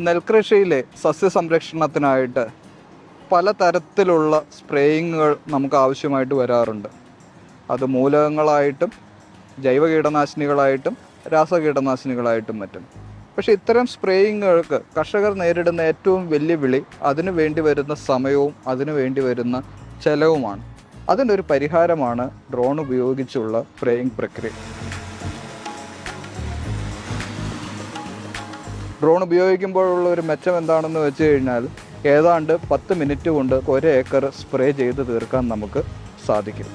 നെൽകൃഷിയിലെ സസ്യസംരക്ഷണത്തിനായിട്ട് പലതരത്തിലുള്ള സ്പ്രേയിങ്ങുകൾ നമുക്ക് ആവശ്യമായിട്ട് വരാറുണ്ട്. അത് മൂലകങ്ങളായിട്ടും ജൈവ കീടനാശിനികളായിട്ടും രാസകീടനാശിനികളായിട്ടും മറ്റും. പക്ഷേ ഇത്തരം സ്പ്രേയിങ്ങുകൾക്ക് കർഷകർ നേരിടുന്ന ഏറ്റവും വെല്ലുവിളി അതിനു വേണ്ടി വരുന്ന സമയവും അതിനു വേണ്ടി വരുന്ന ചെലവുമാണ്. അതിന്റെ ഒരു പരിഹാരമാണ് ഡ്രോൺ ഉപയോഗിച്ചുള്ള സ്പ്രേയിങ് പ്രക്രിയ. ഡ്രോൺ ഉപയോഗിക്കുമ്പോഴുള്ള ഒരു മെച്ചം എന്താണെന്ന് വെച്ച് കഴിഞ്ഞാൽ ഏതാണ്ട് പത്ത് മിനിറ്റ് കൊണ്ട് ഒരു ഏക്കർ സ്പ്രേ ചെയ്ത് തീർക്കാൻ നമുക്ക് സാധിക്കും.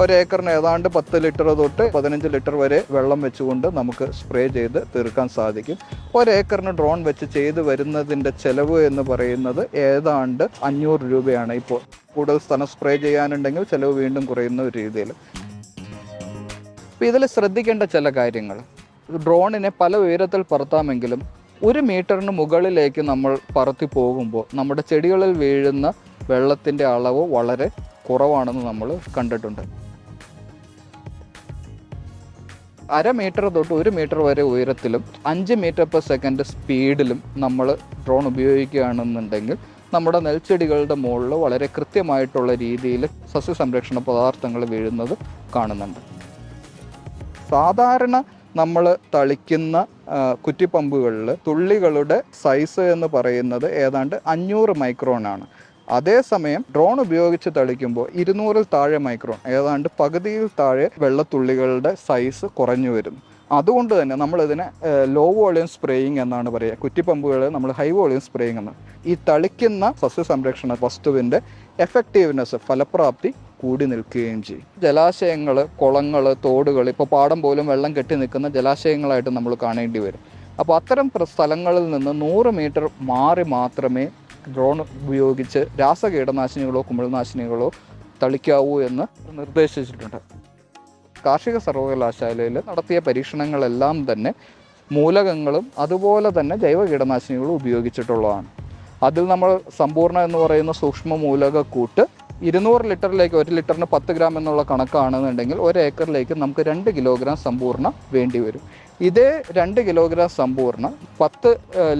ഒരു ഏക്കറിന് ഏതാണ്ട് പത്ത് ലിറ്റർ തൊട്ട് പതിനഞ്ച് ലിറ്റർ വരെ വെള്ളം വെച്ചുകൊണ്ട് നമുക്ക് സ്പ്രേ ചെയ്ത് തീർക്കാൻ സാധിക്കും. ഒരു ഏക്കറിന് ഡ്രോൺ വെച്ച് ചെയ്ത് വരുന്നതിന്റെ ചിലവ് എന്ന് പറയുന്നത് ഏതാണ്ട് അഞ്ഞൂറ് രൂപയാണ് ഇപ്പോൾ. കൂടുതൽ സ്ഥലം സ്പ്രേ ചെയ്യാനുണ്ടെങ്കിൽ ചിലവ് വീണ്ടും കുറയുന്ന ഒരു രീതിയിൽ. അപ്പോൾ ഇതിൽ ശ്രദ്ധിക്കേണ്ട ചില കാര്യങ്ങൾ. ഡ്രോണിനെ പല ഉയരത്തിൽ പറത്താമെങ്കിലും ഒരു മീറ്ററിന് മുകളിലേക്ക് നമ്മൾ പറത്തി പോകുമ്പോൾ നമ്മുടെ ചെടികളിൽ വീഴുന്ന വെള്ളത്തിന്റെ അളവ് വളരെ കുറവാണെന്ന് നമ്മൾ കണ്ടിട്ടുണ്ട്. അര മീറ്റർ തൊട്ട് ഒരു മീറ്റർ വരെ ഉയരത്തിലും അഞ്ച് മീറ്റർ പെർ സെക്കൻഡ് സ്പീഡിലും നമ്മൾ ഡ്രോൺ ഉപയോഗിക്കുകയാണെന്നുണ്ടെങ്കിൽ നമ്മുടെ നെൽച്ചെടികളുടെ മുകളിൽ വളരെ കൃത്യമായിട്ടുള്ള രീതിയിൽ സസ്യസംരക്ഷണ പദാർത്ഥങ്ങൾ വീഴുന്നത് കാണുന്നുണ്ട്. സാധാരണ നമ്മൾ തളിക്കുന്ന കുറ്റിപ്പമ്പുകളിൽ തുള്ളികളുടെ സൈസ് എന്ന് പറയുന്നത് ഏതാണ്ട് അഞ്ഞൂറ് മൈക്രോൺ ആണ്. അതേസമയം ഡ്രോൺ ഉപയോഗിച്ച് തളിക്കുമ്പോൾ ഇരുന്നൂറിൽ താഴെ മൈക്രോൺ ഏതാണ്ട് പകുതിയിൽ താഴെ വെള്ളത്തുള്ളികളുടെ സൈസ് കുറഞ്ഞു വരുന്നു അതുകൊണ്ട് തന്നെ നമ്മളിതിനെ ലോ വോളിയം സ്പ്രേയിങ് എന്നാണ് പറയുക. കുറ്റിപ്പമ്പുകൾ നമ്മൾ ഹൈ വോളിയം സ്പ്രേയിങ് എന്ന്. ഈ തളിക്കുന്ന സസ്യസംരക്ഷണ വസ്തുവിന്റെ എഫക്റ്റീവ്നെസ് ഫലപ്രാപ്തി കൂടി നിൽക്കുകയും ചെയ്യും. ജലാശയങ്ങൾ കുളങ്ങൾ തോടുകൾ ഇപ്പോൾ പാടം പോലും വെള്ളം കെട്ടി നിൽക്കുന്ന ജലാശയങ്ങളായിട്ട് നമ്മൾ കാണേണ്ടി വരും. അപ്പോൾ അത്തരം സ്ഥലങ്ങളിൽ നിന്ന് നൂറ് മീറ്റർ മാറി മാത്രമേ ഡ്രോൺ ഉപയോഗിച്ച് രാസ കീടനാശിനികളോ കുമിൾനാശിനികളോ തളിക്കാവൂ എന്ന് നിർദ്ദേശിച്ചിട്ടുണ്ട്. കാർഷിക സർവകലാശാലയിൽ നടത്തിയ പരീക്ഷണങ്ങളെല്ലാം തന്നെ മൂലകങ്ങളും അതുപോലെ തന്നെ ജൈവ കീടനാശിനികളും ഉപയോഗിച്ചിട്ടുള്ളതാണ്. അതിൽ നമ്മൾ സമ്പൂർണ എന്ന് പറയുന്ന സൂക്ഷ്മ മൂലക കൂട്ട് ഇരുന്നൂറ് ലിറ്ററിലേക്ക് ഒരു ലിറ്ററിന് പത്ത് ഗ്രാം എന്നുള്ള കണക്കാണെന്നുണ്ടെങ്കിൽ ഒരു ഏക്കറിലേക്ക് നമുക്ക് രണ്ട് കിലോഗ്രാം സമ്പൂർണ വേണ്ടി വരും. ഇതേ രണ്ട് കിലോഗ്രാം സമ്പൂർണ പത്ത്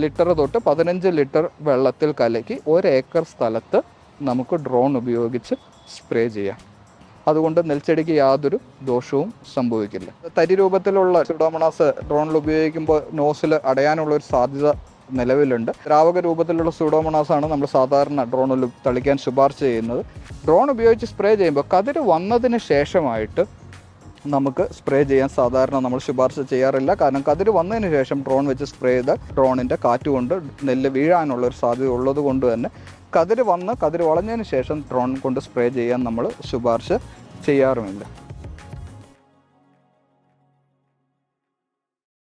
ലിറ്റർ തൊട്ട് പതിനഞ്ച് ലിറ്റർ വെള്ളത്തിൽ കലക്കി ഒരു ഏക്കർ സ്ഥലത്ത് നമുക്ക് ഡ്രോൺ ഉപയോഗിച്ച് സ്പ്രേ ചെയ്യാം. അതുകൊണ്ട് നെൽച്ചെടിക്ക് യാതൊരു ദോഷവും സംഭവിക്കില്ല. തരി രൂപത്തിലുള്ള സിഡോമണാസ് ഡ്രോണിൽ ഉപയോഗിക്കുമ്പോൾ നോസിൽ അടയാനുള്ള ഒരു സാധ്യത നിലവിലുണ്ട്. ദ്രാവക രൂപത്തിലുള്ള സൂഡോമണാസ് ആണ് നമ്മൾ സാധാരണ ഡ്രോണിൽ തളിക്കാൻ ശുപാർശ ചെയ്യുന്നത്. ഡ്രോൺ ഉപയോഗിച്ച് സ്പ്രേ ചെയ്യുമ്പോൾ കതിര് വന്നതിന് ശേഷമായിട്ട് നമുക്ക് സ്പ്രേ ചെയ്യാൻ സാധാരണ നമ്മൾ ശുപാർശ ചെയ്യാറില്ല. കാരണം കതിര് വന്നതിന് ശേഷം ഡ്രോൺ വെച്ച് സ്പ്രേ ചെയ്ത് ഡ്രോണിന്റെ കാറ്റ് കൊണ്ട് നെല്ല് വീഴാനുള്ള ഒരു സാധ്യത ഉള്ളത് കൊണ്ട് തന്നെ കതിര് വന്ന് കതിര് വളഞ്ഞതിന് ശേഷം ഡ്രോൺ കൊണ്ട് സ്പ്രേ ചെയ്യാൻ നമ്മൾ ശുപാർശ ചെയ്യാറുമില്ല